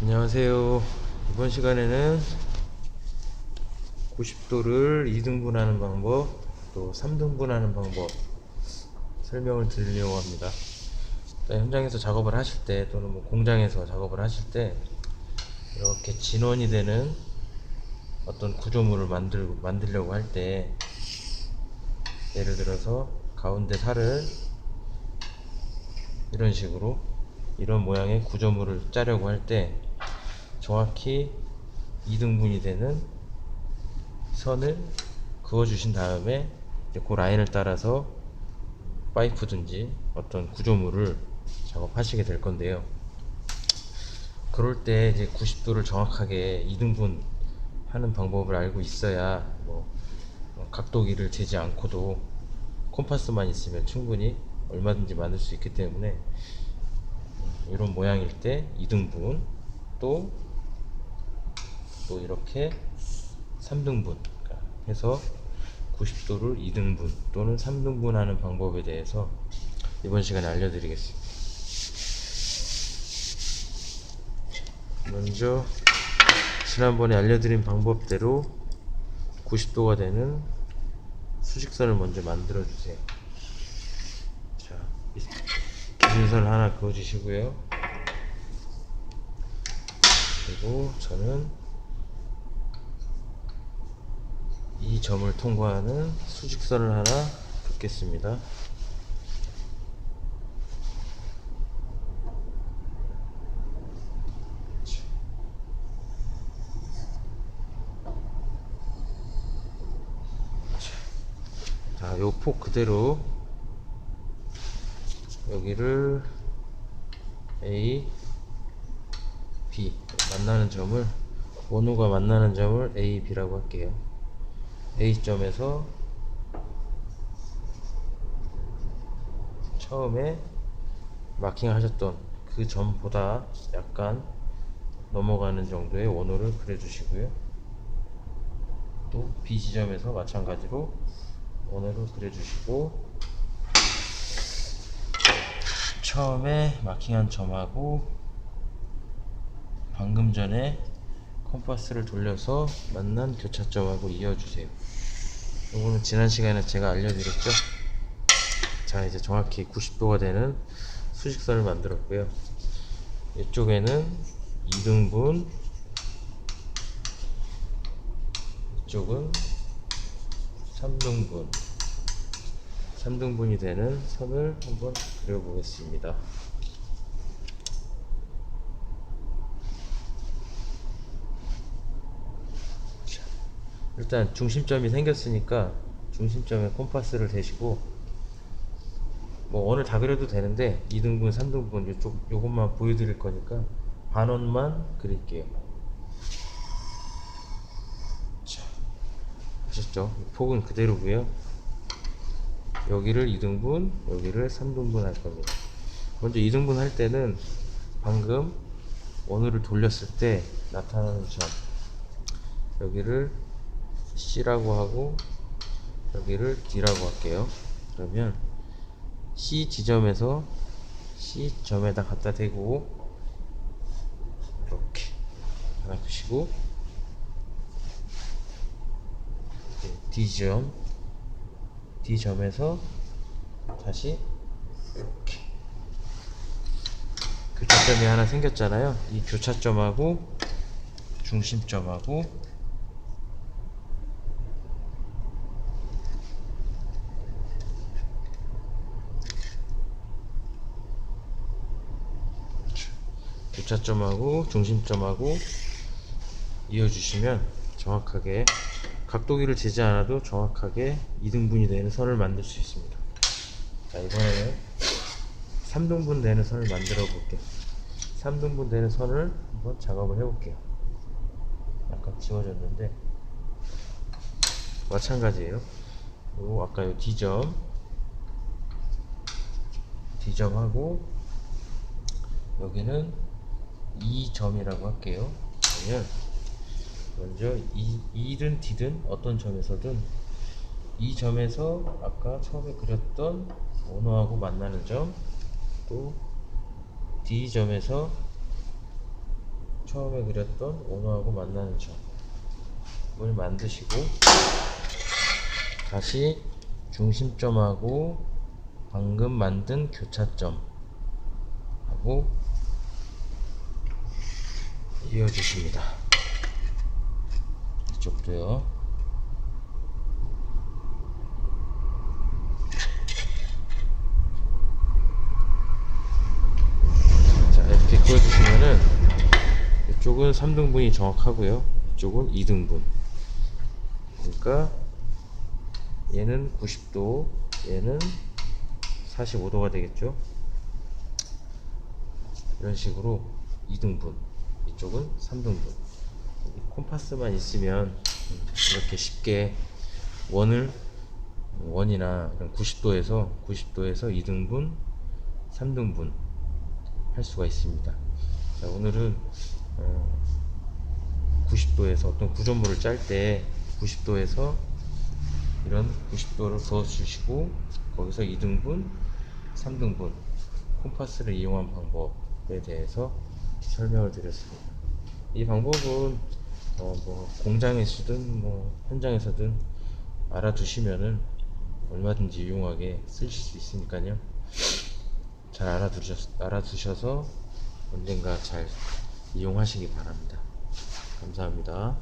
안녕하세요. 이번 시간에는 90도를 2등분하는 방법, 또 3등분하는 방법 설명을 드리려고 합니다. 현장에서 작업을 하실 때 또는 뭐 공장에서 작업을 하실 때 이렇게 진원이 되는 어떤 구조물을 만들, 만들려고 할 때 예를 들어서 가운데 살을 이런 식으로 이런 모양의 구조물을 짜려고 할 때 정확히 2등분이 되는 선을 그어 주신 다음에 그 라인을 따라서 파이프든지 어떤 구조물을 작업하시게 될 건데요. 그럴 때 이제 90도를 정확하게 2등분 하는 방법을 알고 있어야 뭐 어, 각도기를 재지 않고도 콤파스만 있으면 충분히 얼마든지 만들 수 있기 때문에 음, 이런 모양일 때 2등분 또, 또 이렇게 3등분 해서 90도를 2등분 또는 3등분 하는 방법에 대해서 이번 시간에 알려드리겠습니다. 먼저 지난번에 알려드린 방법대로 90도가 되는 수직선을 먼저 만들어 주세요. 자, 이 기준선 하나 그어 주시고요. 그리고 저는 이 점을 통과하는 수직선을 하나 긋겠습니다. 자, 요 폭 그대로 여기를 A, B 만나는 점을 원호가 만나는 점을 A, B라고 할게요. A점에서 처음에 마킹 하셨던 그 점보다 약간 넘어가는 정도의 원호를 그려주시고요. 또 B 지점에서 마찬가지로 원호를 그려주시고 처음에 마킹한 점하고 방금 전에 컴파스를 돌려서 만난 교차점하고 이어주세요. 이거는 지난 시간에 제가 알려드렸죠. 자 이제 정확히 90도가 되는 수직선을 만들었고요. 이쪽에는 2등분, 이쪽은 3등분 3등분이 되는 선을 한번 그려보겠습니다 일단 중심점이 생겼으니까 중심점에 콤파스를 대시고 뭐 오늘 다 그려도 되는데 2등분 3등분 이쪽 요것만 보여드릴 거니까 반원만 그릴게요 자, 아셨죠? 폭은 그대로고요. 여기를 2등분, 여기를 3등분 할 겁니다. 먼저 2등분 할 때는 방금 원호를 돌렸을 때 나타나는 점 여기를 C라고 하고 여기를 D라고 할게요. 그러면 C 지점에서 C 점에다 갖다 대고 이렇게 하나 두시고 D점 D점에서 다시 이렇게 교차점이 하나 생겼잖아요 이 교차점하고 중심점하고 교차점하고 중심점하고 이어주시면 정확하게 각도기를 재지 않아도 정확하게 2등분이 되는 선을 만들 수 있습니다. 자, 이번에는 3등분 되는 선을 만들어 볼게요. 3등분 되는 선을 한번 작업을 해 볼게요. 약간 지워졌는데 마찬가지예요. 요 아까 요 D점 D점하고 여기는 2점이라고 할게요. 그러면 먼저 이, 이든 D든 어떤 점에서든 이 점에서 아까 처음에 그렸던 원호하고 만나는 점, 또 D 점에서 처음에 그렸던 원호하고 만나는 점을 만드시고 다시 중심점하고 방금 만든 교차점 하고 이어주십니다. 이쪽도요. 자 이렇게 그어주시면은 이쪽은 3등분이 정확하고요. 이쪽은 2등분. 그러니까 얘는 90도, 얘는 45도가 되겠죠. 이런 식으로 2등분, 이쪽은 3등분. 콤파스만 있으면 음, 이렇게 쉽게 원을 원이나 90도에서 90도에서 2등분, 3등분 할 수가 있습니다. 자, 오늘은 어, 90도에서 어떤 구조물을 짤 때 90도에서 이런 90도를 그어 주시고 거기서 2등분, 3등분 콤파스를 이용한 방법에 대해서 설명을 드렸습니다. 이 방법은 어, 뭐 공장에서든 뭐 현장에서든 알아두시면은 얼마든지 유용하게 쓰실 수 있으니까요. 잘 알아두셔, 알아두셔서 언젠가 잘 이용하시기 바랍니다. 감사합니다.